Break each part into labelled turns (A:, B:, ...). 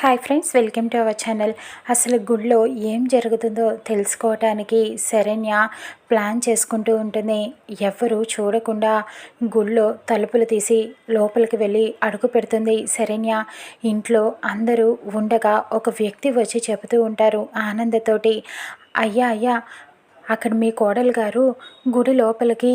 A: Hi friends welcome to our channel. అసలు గుళ్ళో ఏం జరుగుతుందో తెలుసుకోవటానికి శరణ్య ప్లాన్ చేసుకుంటూ ఉంటుంది. ఎవరు చూడకుండా గుళ్ళో తలుపులు తీసి లోపలికి వెళ్ళి అడుగు పెడుతుంది శరణ్య. ఇంట్లో అందరూ ఉండగా ఒక వ్యక్తి వచ్చి చెబుతూ ఉంటారు ఆనందతోటి. అయ్యా అయ్యా అక్కడ మీ కోడలు గారు గుడి లోపలికి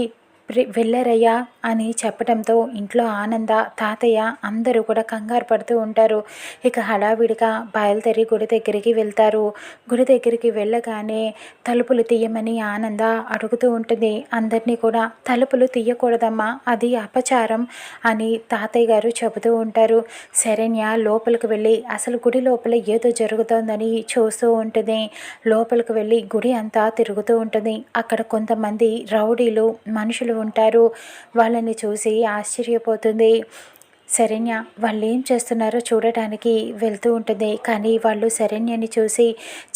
A: వెళ్ళరయ్యా అని చెప్పడంతో ఇంట్లో ఆనంద తాతయ్య అందరూ కూడా కంగారు పడుతూ ఉంటారు. ఇక హడావిడిగా బయలుదేరి గుడి దగ్గరికి వెళ్తారు. గుడి దగ్గరికి వెళ్ళగానే తలుపులు తీయమని ఆనంద అడుగుతూ ఉంటుంది. అందరినీ కూడా తలుపులు తీయకూడదమ్మా అది అపచారం అని తాతయ్య గారు చెబుతూ ఉంటారు. శరణ్య లోపలికి వెళ్ళి అసలు గుడి లోపల ఏదో జరుగుతోందని చూస్తూ ఉంటుంది. లోపలికి వెళ్ళి గుడి అంతా తిరుగుతూ ఉంటుంది. అక్కడ కొంతమంది రౌడీలు మనుషులు ఉంటారు. వాళ్ళని చూసి ఆశ్చర్యపోతుంది. శరణ్య వాళ్ళు ఏం చేస్తున్నారో చూడటానికి వెళ్తూ ఉంటుంది. కానీ వాళ్ళు శరణ్యని చూసి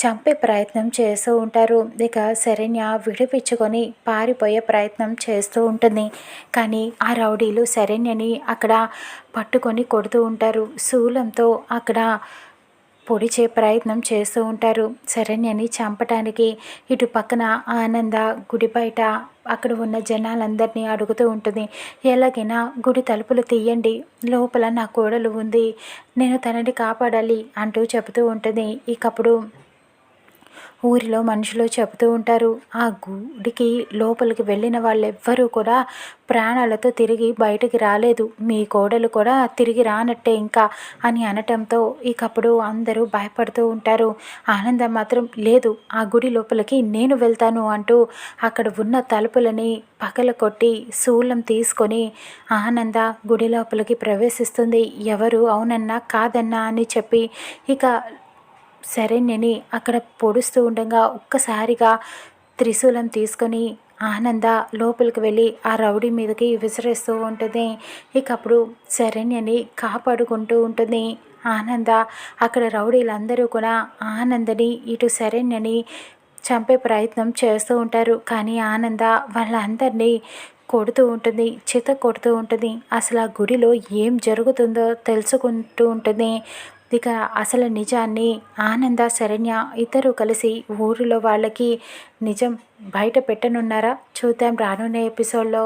A: చంపే ప్రయత్నం చేస్తూ ఉంటారు. ఇక శరణ్య విడిపించుకొని పారిపోయే ప్రయత్నం చేస్తూ ఉంటుంది. కానీ ఆ రౌడీలు శరణ్యని అక్కడ పట్టుకొని కొడుతూ ఉంటారు. శూలంతో అక్కడ పొడిచే ప్రయత్నం చేస్తూ ఉంటారు. శరణ్యని చంపటానికి ఇటు పక్కన ఆనంద గుడి బయట అక్కడ ఉన్న జనాలందరినీ అడుగుతూ ఉంటుంది. ఎలాగైనా గుడి తలుపులు తీయండి. లోపల నా కోడలు ఉంది. నేను తనని కాపాడాలి అంటూ చెబుతూ ఉంటుంది. ఇకప్పుడు ఊరిలో మనుషులు చెబుతూ ఉంటారు. ఆ గుడికి లోపలికి వెళ్ళిన వాళ్ళెవ్వరూ కూడా ప్రాణాలతో తిరిగి బయటికి రాలేదు. మీ కోడలు కూడా తిరిగి రానట్టే ఇంకా అని అనటంతో ఇకప్పుడు అందరూ భయపడుతూ ఉంటారు. ఆనందం మాత్రం లేదు. ఆ గుడి లోపలికి నేను వెళ్తాను అంటూ అక్కడ ఉన్న తలుపులని పగల కొట్టి శూలం తీసుకొని ఆనంద గుడి లోపలికి ప్రవేశిస్తుంది. ఎవరు అవునన్నా కాదన్నా అని చెప్పి ఇక శరణ్యని అక్కడ పొడుస్తూ ఉండగా ఒక్కసారిగా త్రిశూలం తీసుకొని ఆనంద లోపలికి వెళ్ళి ఆ రౌడీ మీదకి విసిరేస్తూ ఉంటుంది. ఇక అప్పుడు శరణ్యని కాపాడుకుంటూ ఉంటుంది. ఆనంద అక్కడ రౌడీలందరూ కూడా ఆనందని ఇటు శరణ్యని చంపే ప్రయత్నం చేస్తూ ఉంటారు. కానీ ఆనంద వాళ్ళందరినీ కొడుతూ ఉంటుంది చిత కొడుతూ ఉంటుంది. అసలు ఆ గుడిలో ఏం జరుగుతుందో తెలుసుకుంటూ ఉంటుంది. ఇక అసలు నిజాన్ని ఆనంద శరణ్య ఇద్దరు కలిసి ఊరిలో వాళ్ళకి నిజం బయట పెట్టనున్నారా? చూద్దాం రానున్న ఎపిసోడ్లో.